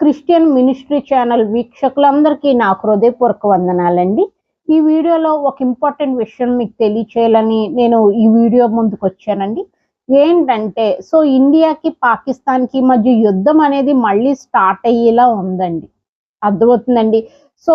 Christian ministry channel వీక్షకులందరికీ నా హృదయపూర్వక వందనాలండి. ఈ వీడియోలో ఒక ఇంపార్టెంట్ విషయం మీకు తెలియచేయాలని నేను ఈ వీడియో ముందుకు వచ్చానండి. ఏంటంటే సో ఇండియాకి పాకిస్తాన్కి మధ్య యుద్ధం అనేది మళ్ళీ స్టార్ట్ అయ్యేలా ఉందండి. అర్థమవుతుందండి? సో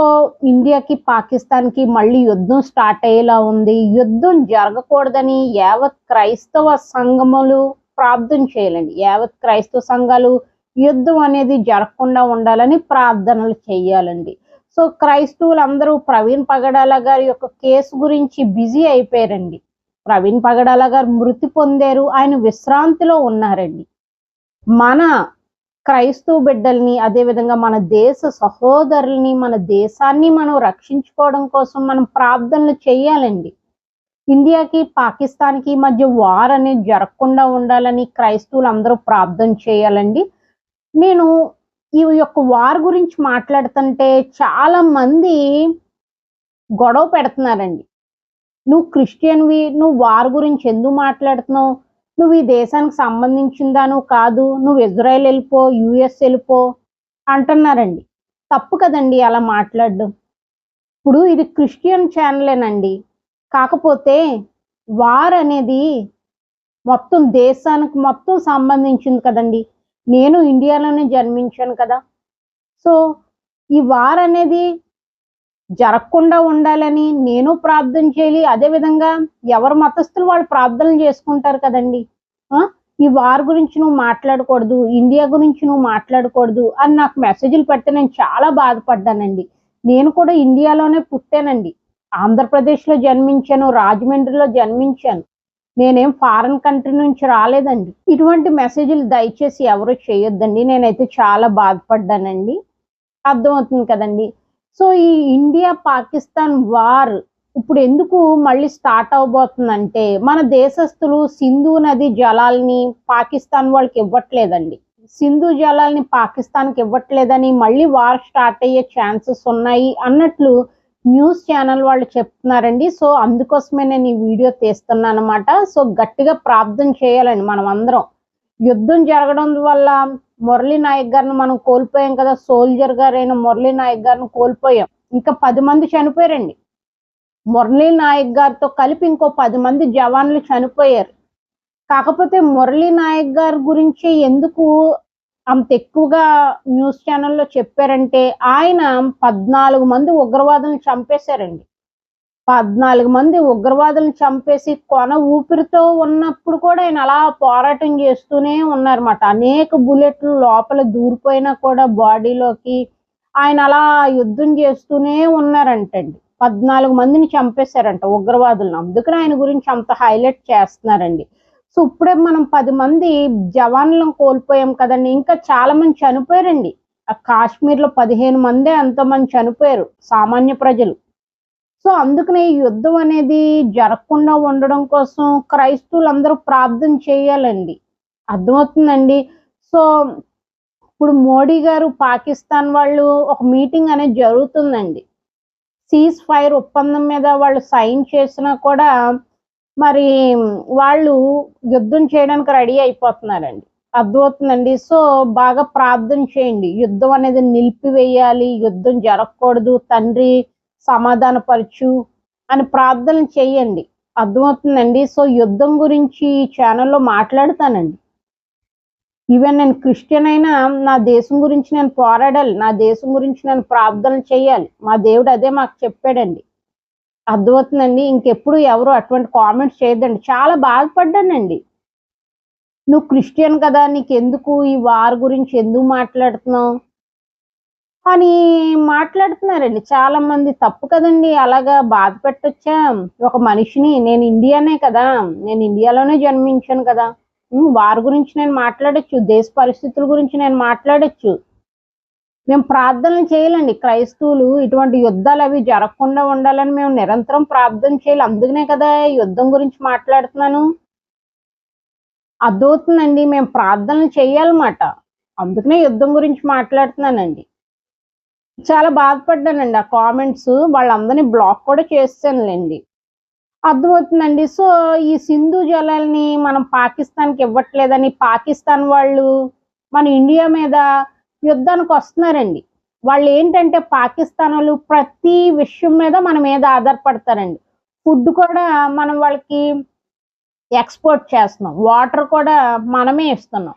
ఇండియాకి పాకిస్తాన్కి మళ్ళీ యుద్ధం స్టార్ట్ అయ్యేలా ఉంది. యుద్ధం జరగకూడదని యావత్ క్రైస్తవ సంఘములు ప్రార్థన చేయాలండి. యావత్ క్రైస్తవ సంఘాలు యుద్ధం అనేది జరగకుండా ఉండాలని ప్రార్థనలు చేయాలండి. సో క్రైస్తవులు అందరూ ప్రవీణ్ పగడాల గారి యొక్క కేసు గురించి బిజీ అయిపోయారండి. ప్రవీణ్ పగడాల గారు మృతి పొందారు ఆయన విశ్రాంతిలో ఉన్నారండి. మన క్రైస్తవ బిడ్డల్ని అదేవిధంగా మన దేశ సహోదరుల్ని మన దేశాన్ని మనం రక్షించుకోవడం కోసం మనం ప్రార్థనలు చేయాలండి. ఇండియాకి పాకిస్తాన్కి మధ్య వార్ అనేది జరగకుండా ఉండాలని క్రైస్తవులు అందరూ ప్రార్థన చేయాలండి. నేను ఈ యొక్క వార్ గురించి మాట్లాడుతుంటే చాలా మంది గొడవ పెడుతున్నారండి. నువ్వు క్రిస్టియన్వి నువ్వు వార్ గురించి ఎందుకు మాట్లాడుతున్నావు? నువ్వు ఈ దేశానికి సంబంధించిందా నువ్వు కాదు నువ్వు ఇజ్రాయెల్ వెళ్ళిపో యుఎస్ వెళ్ళిపో అంటున్నారండి. తప్పు కదండి అలా మాట్లాడడం. ఇప్పుడు ఇది క్రిస్టియన్ ఛానలేనండి. కాకపోతే వార్ అనేది మొత్తం దేశానికి మొత్తం సంబంధించింది కదండి. నేను ఇండియాలోనే జన్మించాను కదా. సో ఈ వార్ అనేది జరగకుండా ఉండాలని నేను ప్రార్థన చేయాలి. అదేవిధంగా ఎవరు మతస్థులు వాళ్ళు ప్రార్థనలు చేసుకుంటారు కదండి. ఆ? ఈ వార్ గురించి నువ్వు మాట్లాడకూడదు ఇండియా గురించి నువ్వు మాట్లాడకూడదు అని నాకు మెసేజ్లు పెడితే నేను చాలా బాధపడ్డానండి. నేను కూడా ఇండియాలోనే పుట్టానండి. ఆంధ్రప్రదేశ్లో జన్మించాను రాజమండ్రిలో జన్మించాను. నేనేం ఫారెన్ కంట్రీ నుంచి రాలేదండి. ఇటువంటి మెసేజ్లు దయచేసి ఎవరు చేయొద్దండి. నేనైతే చాలా బాధపడ్డానండి. అర్థమవుతుంది కదండి. సో ఈ ఇండియా పాకిస్తాన్ వార్ ఇప్పుడు ఎందుకు మళ్ళీ స్టార్ట్ అవబోతుందంటే మన దేశస్తులు సింధు నది జలాల్ని పాకిస్తాన్ వాళ్ళకి ఇవ్వట్లేదండి. సింధు జలాల్ని పాకిస్తాన్కి ఇవ్వట్లేదని మళ్ళీ వార్ స్టార్ట్ అయ్యే ఛాన్సెస్ ఉన్నాయి అన్నట్లు న్యూస్ ఛానల్ వాళ్ళు చెప్తున్నారండి. సో అందుకోసమే నేను ఈ వీడియో తీస్తున్నాను అనమాట సో గట్టిగా ప్రార్థన చేయాలండి మనం అందరం. యుద్ధం జరగడం వల్ల మురళీ నాయక్ గారిని మనం కోల్పోయాం కదా. సోల్జర్ గారైన మురళీ నాయక్ గారిని కోల్పోయాం. ఇంకా పది మంది చనిపోయారండి. మురళీ నాయక్ గారితో కలిపి ఇంకో పది మంది జవాన్లు చనిపోయారు. కాకపోతే మురళీ నాయక్ గారి గురించి ఎందుకు అంత ఎక్కువగా న్యూస్ ఛానల్లో చెప్పారంటే ఆయన పద్నాలుగు మంది ఉగ్రవాదులను చంపేశారండి. పద్నాలుగు మంది ఉగ్రవాదులను చంపేసి కొన ఊపిరితో ఉన్నప్పుడు కూడా ఆయన అలా పోరాటం చేస్తూనే ఉన్నారన్నమాట. అనేక బుల్లెట్లు లోపల దూరిపోయినా కూడా బాడీలోకి ఆయన అలా యుద్ధం చేస్తూనే ఉన్నారంటండి. పద్నాలుగు మందిని చంపేశారంట ఉగ్రవాదులను. అందుకని ఆయన గురించి అంత హైలైట్ చేస్తున్నారండి. సో ఇప్పుడే మనం పది మంది జవాన్లను కోల్పోయాం కదండి. ఇంకా చాలా మంది చనిపోయారండి. ఆ కాశ్మీర్లో పదిహేను మందే ఎంతో మంది చనిపోయారు సామాన్య ప్రజలు. సో అందుకనే ఈ యుద్ధం అనేది జరగకుండా ఉండడం కోసం క్రైస్తవులు అందరూ ప్రార్థన చేయాలండి. అర్థమవుతుందండి? సో ఇప్పుడు మోడీ గారు పాకిస్తాన్ వాళ్ళు ఒక మీటింగ్ అనేది జరుగుతుందండి. సీజ్ ఫైర్ ఒప్పందం మీద వాళ్ళు సైన్ చేసినా కూడా మరి వాళ్ళు యుద్ధం చేయడానికి రెడీ అయిపోతున్నారండి. అర్థమవుతుందండి. సో బాగా ప్రార్థన చేయండి. యుద్ధం అనేది నిలిపివేయాలి. యుద్ధం జరగకూడదు. తండ్రి సమాధానపరచు అని ప్రార్థన చేయండి. అర్థమవుతుందండి. సో యుద్ధం గురించి ఛానల్లో మాట్లాడతానండి. ఈవెన్ నేను క్రిస్టియన్ అయినా నా దేశం గురించి నేను పోరాడాలి. నా దేశం గురించి నేను ప్రార్థన చేయాలి. మా దేవుడు అదే మాకు చెప్పాడండి. అర్థమవుతుందండి. ఇంకెప్పుడు ఎవరు అటువంటి కామెంట్స్ చేయొద్దండి. చాలా బాధపడ్డానండి. నువ్వు క్రిస్టియన్ కదా నీకు ఎందుకు ఈ వార్ గురించి ఎందుకు మాట్లాడుతున్నావు? అని మాట్లాడుతున్నారండి. చాలా మంది తప్పు కదండి అలాగా బాధ పెట్టొచ్చా. ఒక మనిషిని నేను ఇండియానే కదా నేను ఇండియాలోనే జన్మించాను కదా. వారి గురించి నేను మాట్లాడొచ్చు దేశ పరిస్థితుల గురించి నేను మాట్లాడొచ్చు. మేము ప్రార్థనలు చేయాలండి. క్రైస్తవులు ఇటువంటి యుద్ధాలు అవి జరగకుండా ఉండాలని మేము నిరంతరం ప్రార్థన చేయాలి. అందుకనే కదా యుద్ధం గురించి మాట్లాడుతున్నాను. అర్థమవుతుందండి మేము ప్రార్థనలు చేయాలన్నమాట. అందుకనే యుద్ధం గురించి మాట్లాడుతున్నానండి. చాలా బాధపడ్డానండి ఆ కామెంట్స్. వాళ్ళందరినీ బ్లాక్ కూడా చేస్తానులేండి అర్థమవుతుందండి. సో ఈ సింధు జలాల్ని మనం పాకిస్తాన్కి ఇవ్వట్లేదని పాకిస్తాన్ వాళ్ళు మన ఇండియా మీద యుద్ధానికి వస్తున్నారండి. వాళ్ళు ఏంటంటే పాకిస్తాన్ వాళ్ళు ప్రతి విషయం మీద మన మీద ఆధారపడతారండి. ఫుడ్ కూడా మనం వాళ్ళకి ఎక్స్పోర్ట్ చేస్తున్నాం. వాటర్ కూడా మనమే ఇస్తున్నాం.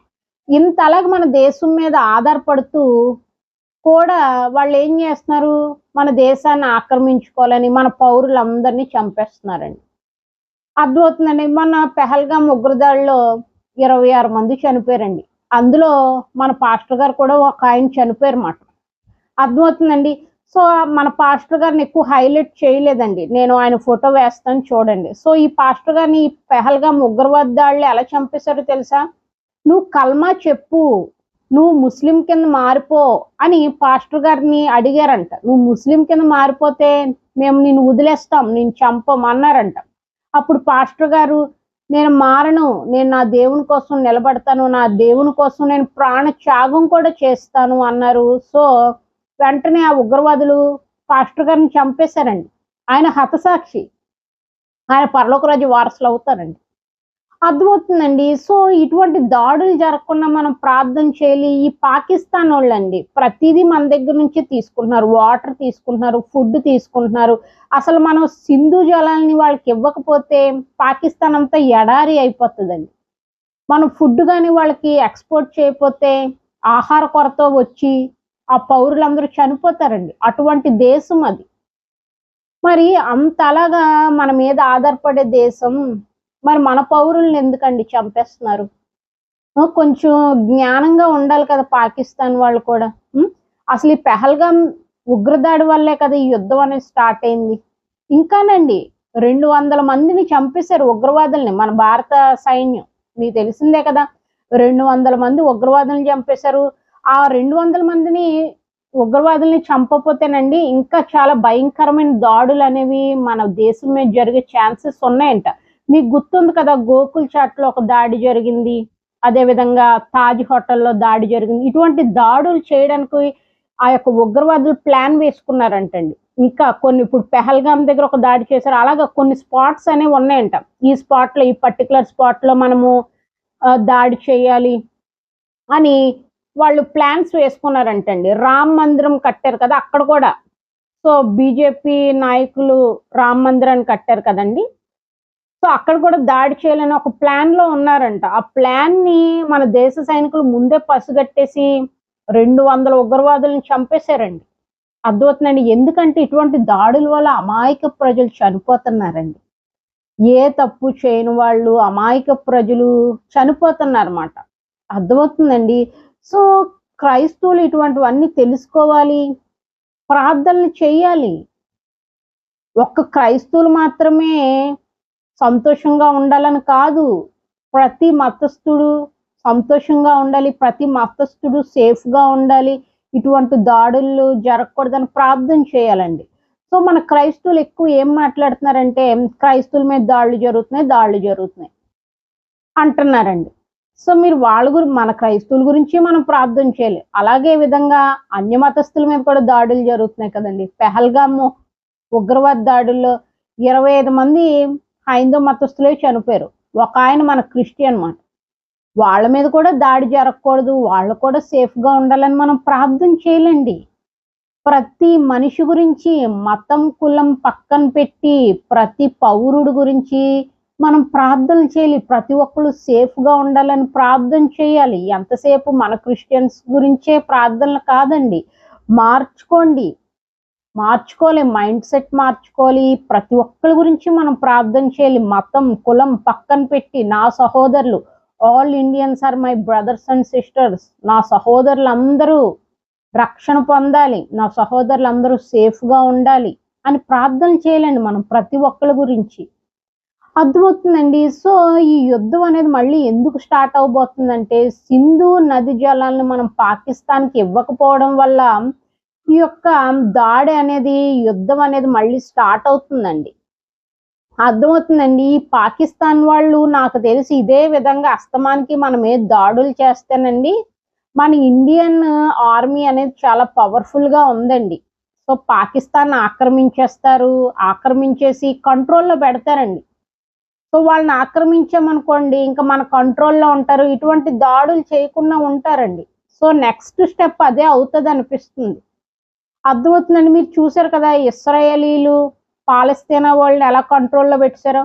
ఇంత అలాగే మన దేశం మీద ఆధారపడుతూ కూడా వాళ్ళు ఏం చేస్తున్నారు? మన దేశాన్ని ఆక్రమించుకోవాలని మన పౌరులందరినీ చంపేస్తున్నారండి. అర్థమవుతుందండి. మన పెహల్గామ్ ముగ్గురు దాడిలో ఇరవై ఆరు మంది చనిపోయారండి. అందులో మన పాస్టర్ గారు కూడా ఒక ఆయన చనిపోయారు మాట. అర్థమవుతుందండి? సో మన పాస్టర్ గారిని ఎక్కువ హైలైట్ చేయలేదండి. నేను ఆయన ఫోటో వేస్తాను చూడండి. సో ఈ పాస్టర్ గారిని పెహల్గా పెహల్గాం ఉగ్రవాద దాడులు ఎలా చంపేశారో తెలుసా? నువ్వు కల్మా చెప్పు. నువ్వు ముస్లిం కింద మారిపో అని పాస్టర్ గారిని అడిగారంట. నువ్వు ముస్లిం కింద మారిపోతే మేము నిన్ను వదిలేస్తాం నేను చంపం అన్నారంట అప్పుడు పాస్టర్ గారు నేను మారను నేను నా దేవుని కోసం నిలబడతాను నా దేవుని కోసం నేను ప్రాణ త్యాగం కూడా చేస్తాను అన్నారు. సో వెంటనే ఆ ఉగ్రవాదులు పాస్టర్ గారిని చంపేశారండి. ఆయన హతసాక్షి. ఆయన పరలోకరాజు వారసులు అవుతారండి. అర్థమవుతుందండి. సో ఇటువంటి దాడులు జరగకుండా మనం ప్రార్థన చేయాలి. ఈ పాకిస్తాన్ వాళ్ళండి ప్రతిదీ మన దగ్గర నుంచి తీసుకుంటున్నారు. వాటర్ తీసుకుంటున్నారు ఫుడ్ తీసుకుంటున్నారు. అసలు మనం సింధు జలాల్ని వాళ్ళకి ఇవ్వకపోతే పాకిస్తాన్ అంతా ఎడారి అయిపోతుందండి. మనం ఫుడ్ కానీ వాళ్ళకి ఎక్స్పోర్ట్ చేయకపోతే ఆహార కొరత వచ్చి ఆ పౌరులందరూ చనిపోతారండి. అటువంటి దేశం అది. మరి అంత అలాగా మన మీద ఆధారపడే దేశం మరి మన పౌరుల్ని ఎందుకండి చంపేస్తున్నారు? కొంచెం జ్ఞానంగా ఉండాలి కదా పాకిస్తాన్ వాళ్ళు కూడా. అసలు ఈ పెహల్గాం ఉగ్రదాడి వల్లే కదా ఈ యుద్ధం అనేది స్టార్ట్ అయింది. ఇంకానండి రెండు వందల మందిని చంపేశారు ఉగ్రవాదుల్ని మన భారత సైన్యం. మీకు తెలిసిందే కదా రెండు వందల మంది ఉగ్రవాదుల్ని చంపేశారు. ఆ రెండు వందల మందిని ఉగ్రవాదుల్ని చంపపోతేనండి ఇంకా చాలా భయంకరమైన దాడులు అనేవి మన దేశం మీద జరిగే ఛాన్సెస్ ఉన్నాయంట. మీకు గుర్తుంది కదా గోకుల్ చాట్లో ఒక దాడి జరిగింది అదే విధంగా తాజ్ హోటల్లో దాడి జరిగింది. ఇటువంటి దాడులు చేయడానికి ఆ యొక్క ఉగ్రవాదులు ప్లాన్ వేసుకున్నారంటండి. ఇంకా కొన్ని ఇప్పుడు పెహల్గాం దగ్గర ఒక దాడి చేశారు. అలాగా కొన్ని స్పాట్స్ అనేవి ఉన్నాయంట. ఈ స్పాట్లో ఈ పర్టికులర్ స్పాట్లో మనము దాడి చేయాలి అని వాళ్ళు ప్లాన్స్ వేసుకున్నారంటండి. రామ్ మందిరం కట్టారు కదా అక్కడ కూడా. సో బీజేపీ నాయకులు రామ్ మందిరాన్ని కట్టారు కదండి. సో అక్కడ కూడా దాడి చేయాలని ఒక ప్లాన్లో ఉన్నారంట. ఆ ప్లాన్ని మన దేశ సైనికులు ముందే పసిగట్టేసి రెండు వందల ఉగ్రవాదులను చంపేశారండి. అర్థమవుతుందండి? ఎందుకంటే ఇటువంటి దాడుల వల్ల అమాయక ప్రజలు చనిపోతున్నారండి. ఏ తప్పు చేయని వాళ్ళు అమాయక ప్రజలు చనిపోతున్నారన్నమాట. అర్థమవుతుందండి? సో క్రైస్తవులు ఇటువంటివన్నీ తెలుసుకోవాలి ప్రార్థనలు చేయాలి. ఒక్క క్రైస్తవులు మాత్రమే సంతోషంగా ఉండాలని కాదు. ప్రతి మతస్థుడు సంతోషంగా ఉండాలి ప్రతి మతస్థుడు సేఫ్గా ఉండాలి ఇటువంటి దాడులు జరగకూడదని ప్రార్థన చేయాలండి. సో మన క్రైస్తవులు ఎక్కువ ఏం మాట్లాడుతున్నారంటే క్రైస్తవుల మీద దాడులు జరుగుతున్నాయి దాడులు జరుగుతున్నాయి అంటున్నారండి. సో మీరు వాళ్ళ గురి మన క్రైస్తవుల గురించి మనం ప్రార్థన చేయాలి. అలాగే విధంగా అన్య మతస్థుల మీద కూడా దాడులు జరుగుతున్నాయి కదండి. పెహల్గాము ఉగ్రవాద దాడుల్లో ఇరవై ఐదు మంది హైందవ మతస్థులే చనిపోయారు. ఒక ఆయన మన క్రిస్టియన్ మాట వాళ్ళ మీద కూడా దాడి జరగకూడదు. వాళ్ళు కూడా సేఫ్గా ఉండాలని మనం ప్రార్థన చేయాలండి. ప్రతి మనిషి గురించి మతం కులం పక్కన పెట్టి ప్రతి పౌరుడు గురించి మనం ప్రార్థన చేయాలి. ప్రతి ఒక్కరు సేఫ్గా ఉండాలని ప్రార్థన చేయాలి. ఎంతసేపు మన క్రిస్టియన్స్ గురించే ప్రార్థనలు కాదండి. మార్చుకోండి. మార్చుకోవాలి మైండ్ సెట్ మార్చుకోవాలి. ప్రతి ఒక్కరి గురించి మనం ప్రార్థన చేయాలి. మతం కులం పక్కన పెట్టి నా సహోదరులు all Indians are my brothers and sisters నా సహోదరులు అందరూ రక్షణ పొందాలి. నా సహోదరులు అందరూ సేఫ్గా ఉండాలి అని ప్రార్థన చేయాలండి మనం ప్రతి ఒక్కరి గురించి. అర్థమవుతుందండి? సో ఈ యుద్ధం అనేది మళ్ళీ ఎందుకు స్టార్ట్ అవబోతుందంటే సింధు నది జలాలను మనం పాకిస్తాన్కి ఇవ్వకపోవడం వల్ల ఈ యొక్క దాడి అనేది యుద్ధం అనేది మళ్ళీ స్టార్ట్ అవుతుందండి. అర్థమవుతుందండి ఈ పాకిస్తాన్ వాళ్ళు నాకు తెలిసి ఇదే విధంగా అస్తమానికి మనం ఏ దాడులు చేస్తేనండి మన ఇండియన్ ఆర్మీ అనేది చాలా పవర్ఫుల్గా ఉందండి. సో పాకిస్తాన్ ఆక్రమించేస్తారు ఆక్రమించేసి కంట్రోల్లో పెడతారండి. సో వాళ్ళని ఆక్రమించామనుకోండి ఇంకా మన కంట్రోల్లో ఉంటారు ఇటువంటి దాడులు చేయకుండా ఉంటారండి. సో నెక్స్ట్ స్టెప్ అదే అవుతుంది అనిపిస్తుంది అర్థమవుతుందండి. మీరు చూసారు కదా ఇస్రాయేలీలు పాలస్తీనా వాళ్ళని ఎలా కంట్రోల్లో పెట్టారో?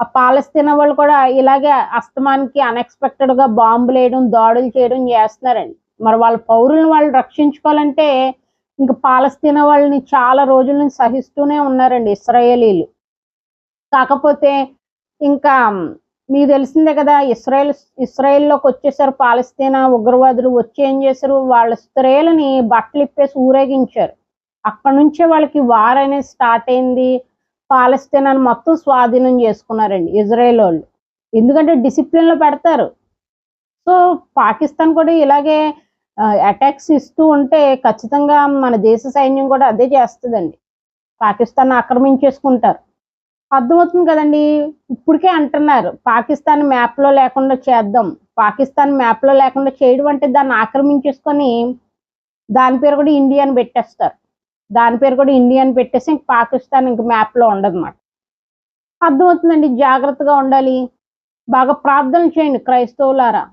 ఆ పాలస్తీనా వాళ్ళు కూడా ఇలాగే అస్తమానికి అన్ఎక్స్పెక్టెడ్గా బాంబులు వేయడం దాడులు చేయడం చేస్తున్నారండి. మరి వాళ్ళ పౌరులను వాళ్ళు రక్షించుకోవాలంటే ఇంకా పాలస్తీనా వాళ్ళని చాలా రోజుల నుంచి సహిస్తూనే ఉన్నారండి ఇస్రాయేలీలు. కాకపోతే ఇంకా మీకు తెలిసిందే కదా ఇస్రాయల్ ఇస్రాయల్లోకి వచ్చేసారు పాలస్తీనా ఉగ్రవాదులు వచ్చి ఏం చేశారు? వాళ్ళ స్త్రీలని బట్టలు ఇప్పేసి ఊరేగించారు. అక్కడ నుంచే వాళ్ళకి వార్ అనేది స్టార్ట్ అయింది. పాలస్తీనాను మొత్తం స్వాధీనం చేసుకున్నారండి ఇజ్రాయెల్ వాళ్ళు. ఎందుకంటే డిసిప్లిన్లో పెడతారు. సో పాకిస్తాన్ కూడా ఇలాగే అటాక్స్ ఇస్తూ ఉంటే ఖచ్చితంగా మన దేశ సైన్యం కూడా అదే చేస్తుందండి. పాకిస్తాన్ ఆక్రమించేసుకుంటారు. అర్థమవుతుంది కదండి. ఇప్పటికే అంటున్నారు. పాకిస్తాన్ మ్యాప్లో లేకుండా చేద్దాం. పాకిస్తాన్ మ్యాప్లో లేకుండా చేయడం అంటే దాన్ని ఆక్రమించేసుకొని దాని పేరు కూడా ఇండియా అని పెట్టేస్తారు. దాని పేరు కూడా ఇండియా అని పెట్టేసి ఇంక పాకిస్తాన్ ఇంక మ్యాప్లో ఉండదన్నమాట. అర్థమవుతుందండి. జాగ్రత్తగా ఉండాలి. బాగా ప్రార్థనలు చేయండి క్రైస్తవులారా.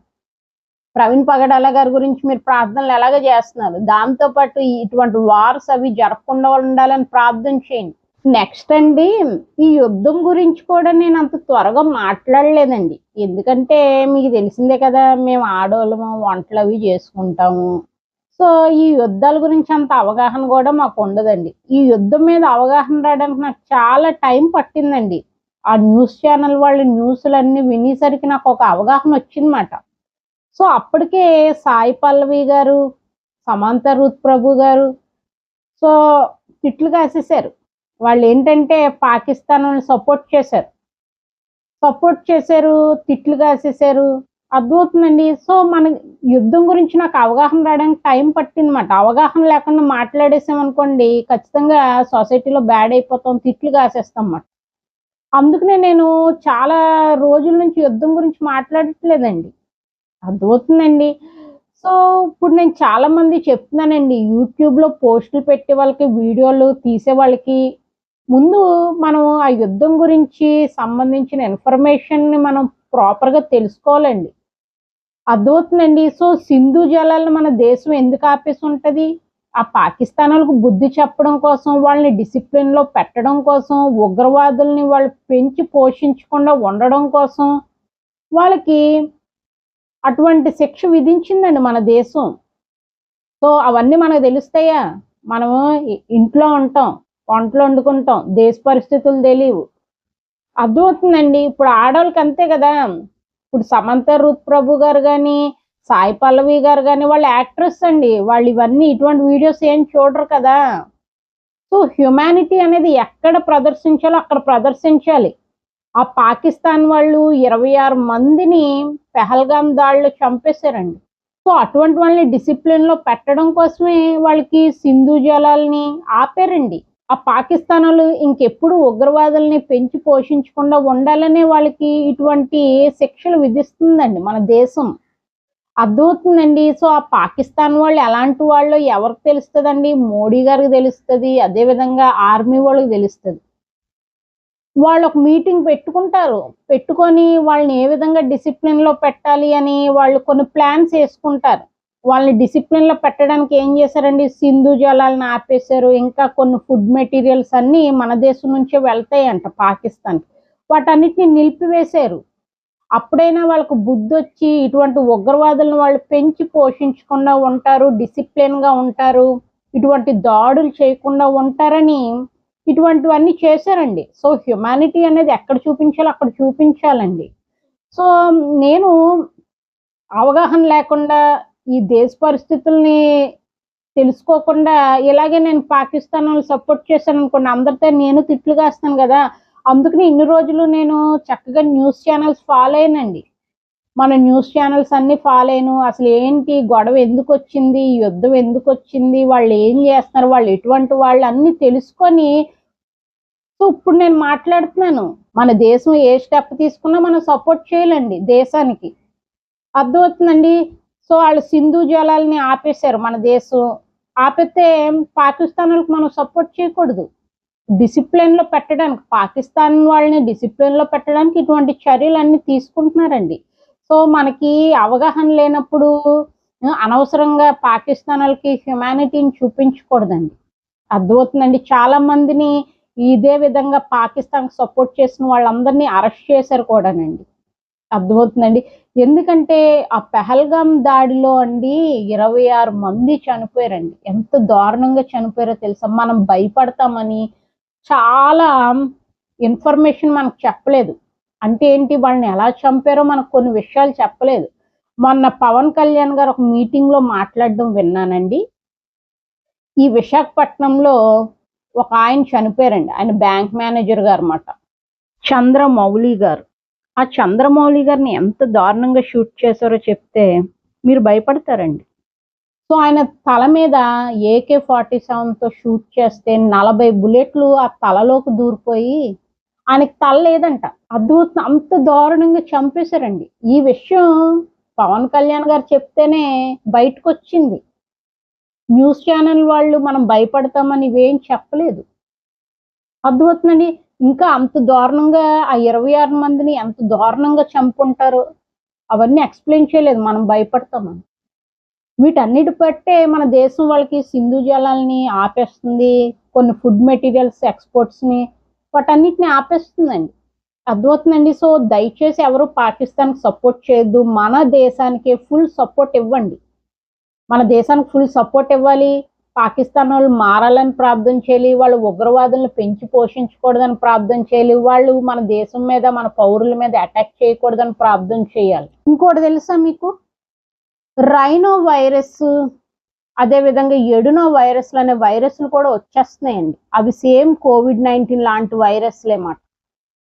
ప్రవీణ్ పగడాల గారి గురించి మీరు ప్రార్థనలు ఎలాగ చేస్తున్నారు? దాంతో పాటు ఇటువంటి వార్స్ అవి జరగకుండా ఉండాలని ప్రార్థన చేయండి. నెక్స్ట్ అండి ఈ యుద్ధం గురించి కూడా నేను అంత త్వరగా మాట్లాడలేదండి. ఎందుకంటే మీకు తెలిసిందే కదా మేము ఆడవాళ్ళము వంటలు అవి చేసుకుంటాము. సో ఈ యుద్ధాల గురించి అంత అవగాహన కూడా మాకు ఉండదండి. ఈ యుద్ధం మీద అవగాహన రావడానికి నాకు చాలా టైం పట్టిందండి. ఆ న్యూస్ ఛానల్ వాళ్ళ న్యూస్లన్నీ వినేసరికి నాకు ఒక అవగాహన వచ్చిందన్నమాట. సో అప్పటికే సాయి పల్లవి గారు సమంత రూత్ ప్రభు గారు సో తిట్లు కాసేసారు వాళ్ళు ఏంటంటే పాకిస్తాన్ సపోర్ట్ చేశారు. సపోర్ట్ చేశారు తిట్లు కాసేసారు అద్భుతమండి. సో మన యుద్ధం గురించి నాకు అవగాహన రావడానికి టైం పట్టిందన్నమాట. అవగాహన లేకుండా మాట్లాడేసామనుకోండి ఖచ్చితంగా సొసైటీలో బ్యాడ్ అయిపోతాం తిట్లు కాసేస్తాం అన్నమాట. అందుకనే నేను చాలా రోజుల నుంచి యుద్ధం గురించి మాట్లాడట్లేదండి. అర్థమవుతుందండి సో ఇప్పుడు నేను చాలా మంది చెప్తున్నానండి. యూట్యూబ్లో పోస్టులు పెట్టే వాళ్ళకి వీడియోలు తీసే వాళ్ళకి ముందు మనం ఆ యుద్ధం గురించి సంబంధించిన ఇన్ఫర్మేషన్ని మనం ప్రాపర్గా తెలుసుకోవాలండి. అర్థమవుతుందండి? సో సింధు జలాలను మన దేశం ఎందుకు ఆపేసి ఉంటుంది ఆ పాకిస్తాన్ బుద్ధి చెప్పడం కోసం వాళ్ళని డిసిప్లిన్లో పెట్టడం కోసం ఉగ్రవాదుల్ని వాళ్ళు పెంచి పోషించకుండా ఉండడం కోసం వాళ్ళకి అటువంటి శిక్ష విధించిందండి మన దేశం. సో అవన్నీ మనకు తెలుస్తాయా? మనము ఇంట్లో ఉంటాం. వంటలు వండుకుంటాం. దేశ పరిస్థితులు తెలియవు. అర్థమవుతుందండి? ఇప్పుడు ఆడవాళ్ళకి అంతే కదా. ఇప్పుడు సమంత రుత్ ప్రభు గారు కానీ సాయి పల్లవి గారు కానీ వాళ్ళు యాక్ట్రెస్ అండి. వాళ్ళు ఇవన్నీ ఇటువంటి వీడియోస్ ఏం చూడరు కదా. సో హ్యుమానిటీ అనేది ఎక్కడ ప్రదర్శించాలో అక్కడ ప్రదర్శించాలి. ఆ పాకిస్తాన్ వాళ్ళు ఇరవై ఆరు మందిని పెహల్గాం దాడిలో చంపేశారండి. సో అటువంటి వాళ్ళని డిసిప్లిన్లో పెట్టడం కోసమే వాళ్ళకి సింధు జలాల్ని ఆపారండి. ఆ పాకిస్తాన్ వాళ్ళు ఇంకెప్పుడు ఉగ్రవాదుల్ని పెంచి పోషించకుండా ఉండాలనే వాళ్ళకి ఇటువంటి శిక్షలు విధిస్తుందండి మన దేశం. అర్థమవుతుందండి. సో ఆ పాకిస్తాన్ వాళ్ళు ఎలాంటి వాళ్ళు ఎవరికి తెలుస్తుందండి? మోడీ గారికి తెలుస్తుంది. అదే విధంగా ఆర్మీ వాళ్ళకి తెలుస్తుంది. వాళ్ళు ఒక మీటింగ్ పెట్టుకుంటారు. పెట్టుకొని వాళ్ళని ఏ విధంగా డిసిప్లిన్లో పెట్టాలి అని వాళ్ళు కొన్ని ప్లాన్స్ వేసుకుంటారు. వాళ్ళని డిసిప్లిన్లో పెట్టడానికి ఏం చేశారండి? సింధు జలాలను ఆపేశారు. ఇంకా కొన్ని ఫుడ్ మెటీరియల్స్ అన్ని మన దేశం నుంచే వెళ్తాయంట పాకిస్తాన్. వాటన్నిటిని నిలిపివేశారు. అప్పుడైనా వాళ్ళకు బుద్ధి వచ్చి ఇటువంటి ఉగ్రవాదులను వాళ్ళు పెంచి పోషించకుండా ఉంటారు డిసిప్లిన్గా ఉంటారు ఇటువంటి దాడులు చేయకుండా ఉంటారని ఇటువంటివన్నీ చేశారండి. సో హ్యుమానిటీ అనేది ఎక్కడ చూపించాలో అక్కడ చూపించాలండి. సో నేను అవగాహన లేకుండా ఈ దేశ పరిస్థితుల్ని తెలుసుకోకుండా ఇలాగే నేను పాకిస్తాన్ వాళ్ళు సపోర్ట్ చేశాను అనుకోండి అందరితో నేను తిట్లు కాస్తాను కదా. అందుకని ఇన్ని రోజులు నేను చక్కగా న్యూస్ ఛానల్స్ ఫాలో అయ్యానండి. మన న్యూస్ ఛానల్స్ అన్ని ఫాలో అయ్యాను. అసలు ఏంటి? గొడవ ఎందుకు వచ్చింది? యుద్ధం ఎందుకు వచ్చింది? వాళ్ళు ఏం చేస్తున్నారు? వాళ్ళు ఎటువంటి వాళ్ళు? అన్ని తెలుసుకొని సో ఇప్పుడు నేను మాట్లాడుతున్నాను. మన దేశం ఏ స్టెప్ తీసుకున్నా మనం సపోర్ట్ చేయాలండి దేశానికి. అర్థమవుతుందండి? సో వాళ్ళు సింధు జలాలని ఆపేశారు మన దేశం. ఆపితే పాకిస్తాన్ మనం సపోర్ట్ చేయకూడదు. డిసిప్లిన్లో పెట్టడానికి పాకిస్తాన్ వాళ్ళని డిసిప్లిన్లో పెట్టడానికి ఇటువంటి చర్యలు అన్ని తీసుకుంటున్నారండి. సో మనకి అవగాహన లేనప్పుడు అనవసరంగా పాకిస్తాన్ వాళ్ళకి హ్యుమానిటీని చూపించకూడదండి. అర్థమవుతుందండి. చాలా మందిని ఇదే విధంగా పాకిస్తాన్ సపోర్ట్ చేసిన వాళ్ళందరినీ అరెస్ట్ చేశారు కూడానండి. అర్థమవుతుందండి. ఎందుకంటే ఆ పెహల్గాం దాడిలో అండి ఇరవై ఆరు మంది చనిపోయారండి. ఎంత దారుణంగా చనిపోయారో తెలుసా? మనం భయపడతామని చాలా ఇన్ఫర్మేషన్ మనకు చెప్పలేదు. అంటే ఏంటి? వాళ్ళని ఎలా చంపారో మనకు కొన్ని విషయాలు చెప్పలేదు. మొన్న పవన్ కళ్యాణ్ గారు ఒక మీటింగ్లో మాట్లాడడం విన్నానండి. ఈ విశాఖపట్నంలో ఒక ఆయన చనిపోయారండి. ఆయన బ్యాంక్ మేనేజర్ గారు అన్నమాట. చంద్రమౌళి గారు. ఆ చంద్రమౌళి గారిని ఎంత దారుణంగా షూట్ చేశారో చెప్తే మీరు భయపడతారండి. సో ఆయన తల మీద ఏకే ఫార్టీ సెవెన్తో షూట్ చేస్తే నలభై బుల్లెట్లు ఆ తలలోకి దూరిపోయి ఆయనకి తల లేదంట. అద్భుతం! అంత దారుణంగా చంపేశారండి. ఈ విషయం పవన్ కళ్యాణ్ గారు చెప్తేనే బయటకు వచ్చింది న్యూస్ ఛానల్ వాళ్ళు మనం భయపడతామని ఇవేం చెప్పలేదు. అర్థమవుతుందండి ఇంకా అంత దారుణంగా ఆ ఇరవై ఆరు మందిని ఎంత దారుణంగా చంపుంటారు? అవన్నీ ఎక్స్ప్లెయిన్ చేయలేదు. మనం భయపడతాము వీటన్నిటి బట్టే మన దేశం వాళ్ళకి సింధు జలాల్ని ఆపేస్తుంది. కొన్ని ఫుడ్ మెటీరియల్స్ ఎక్స్పోర్ట్స్ని వాటన్నిటిని ఆపేస్తుందండి. అర్థమవుతుందండి? సో దయచేసి ఎవరు పాకిస్తాన్కి సపోర్ట్ చేయొద్దు. మన దేశానికి ఫుల్ సపోర్ట్ ఇవ్వండి. మన దేశానికి ఫుల్ సపోర్ట్ ఇవ్వాలి. పాకిస్తాన్ వాళ్ళు మారాలని ప్రార్థన చేయాలి వాళ్ళు ఉగ్రవాదులను పెంచి పోషించకూడదని ప్రార్థన చేయాలి వాళ్ళు మన దేశం మీద మన పౌరుల మీద అటాక్ చేయకూడదని ప్రార్థన చేయాలి. ఇంకోటి తెలుసా మీకు? రైనో వైరస్ అదే విధంగా ఎడునో వైరస్లు అనే వైరస్లు కూడా వచ్చేస్తున్నాయండి. అవి సేమ్ కోవిడ్ నైన్టీన్ లాంటి వైరస్లే మాట.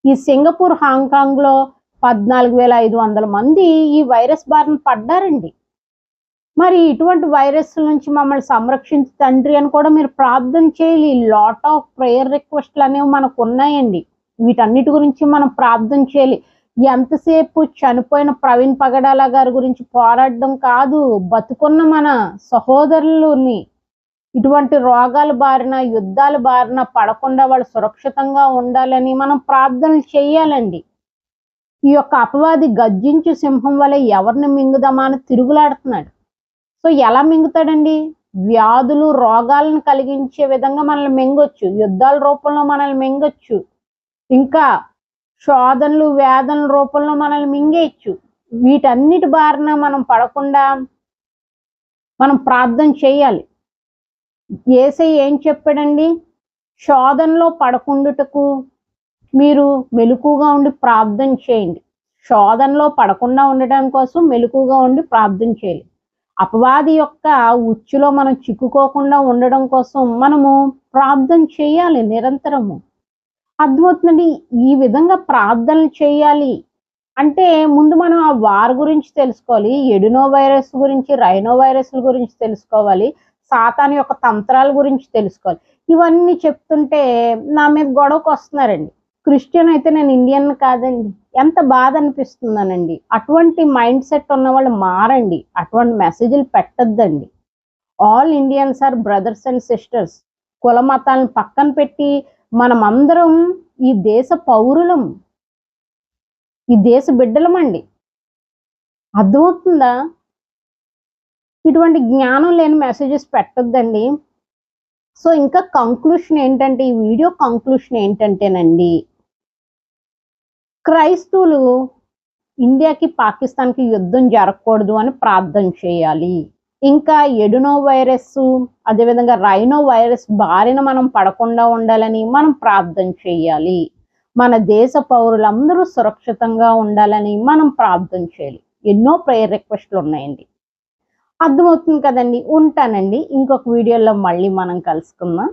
ఈ సింగపూర్ హాంకాంగ్లో పద్నాలుగు వేల ఐదు వందల మంది ఈ వైరస్ బారిన పడ్డారండి. మరి ఇటువంటి వైరస్ నుంచి మమ్మల్ని సంరక్షించి తండ్రి అని కూడా మీరు ప్రార్థన చేయాలి. లాట్ ఆఫ్ ప్రేయర్ రిక్వెస్ట్లు అనేవి మనకు ఉన్నాయండి. వీటన్నిటి గురించి మనం ప్రార్థన చేయాలి. ఎంతసేపు చనిపోయిన ప్రవీణ్ పగడాల గారి గురించి పోరాడడం కాదు. బతుకున్న మన సహోదరులని ఇటువంటి రోగాల బారిన యుద్ధాల బారిన పడకుండా వాళ్ళు సురక్షితంగా ఉండాలని మనం ప్రార్థనలు చేయాలండి. ఈ యొక్క అపవాది గర్జించు సింహం వల్ల ఎవరిని మింగుదామా అని తిరుగులాడుతున్నాడు. సో ఎలా మింగుతాడండి? వ్యాధులు రోగాలను కలిగించే విధంగా మనల్ని మింగొచ్చు. యుద్ధాల రూపంలో మనల్ని మింగొచ్చు. ఇంకా శోధనలు వేదనల రూపంలో మనల్ని మింగేయచ్చు. వీటన్నిటి బారిన మనం పడకుండా మనం ప్రార్థన చేయాలి. ఏసై ఏం చెప్పాడండి? శోధనలో పడకుండుటకు మీరు మెలకుగా ఉండి ప్రార్థన చేయండి. శోధనలో పడకుండా ఉండడం కోసం మెలకుగా ఉండి ప్రార్థన చేయాలి. అపవాది యొక్క ఉచ్చులో మనం చిక్కుకోకుండా ఉండడం కోసం మనము ప్రార్థన చేయాలి నిరంతరము. అర్థమవుతుందండి ఈ విధంగా ప్రార్థనలు చేయాలి. అంటే ముందు మనం ఆ వార్ గురించి తెలుసుకోవాలి ఎడినో వైరస్ గురించి రైనో వైరస్ల గురించి తెలుసుకోవాలి సాతాన్ యొక్క తంత్రాల గురించి తెలుసుకోవాలి. ఇవన్నీ చెప్తుంటే నా మీద గొడవకు వస్తున్నారండి క్రిస్టియన్ అయితే నేను ఇండియన్ కాదండి. ఎంత బాధ అనిపిస్తుందనండి. అటువంటి మైండ్ సెట్ ఉన్న వాళ్ళు మారండి. అటువంటి మెసేజ్లు పెట్టద్దండి. All Indians are brothers and sisters. కుల మతాలను పక్కన పెట్టి మనమందరం ఈ దేశ పౌరులం. ఈ దేశ బిడ్డలమండి అర్థమవుతుందా? ఇటువంటి జ్ఞానం లేని మెసేజెస్ పెట్టొద్దండి. సో ఇంకా కంక్లూషన్ ఏంటంటే ఈ వీడియో కంక్లూషన్ ఏంటంటేనండి క్రైస్తవులు ఇండియాకి పాకిస్తాన్కి యుద్ధం జరగకూడదు అని ప్రార్థన చేయాలి. ఇంకా ఎడునో వైరస్ అదేవిధంగా రైనో వైరస్ బారిన మనం పడకుండా ఉండాలని మనం ప్రార్థన చేయాలి. మన దేశ పౌరులందరూ సురక్షితంగా ఉండాలని మనం ప్రార్థన చేయాలి. ఎన్నో ప్రేయర్ రిక్వెస్ట్లు ఉన్నాయండి. అర్థమవుతుంది కదండి? ఉంటానండి. ఇంకొక వీడియోలో మళ్ళీ మనం కలుసుకుందాం.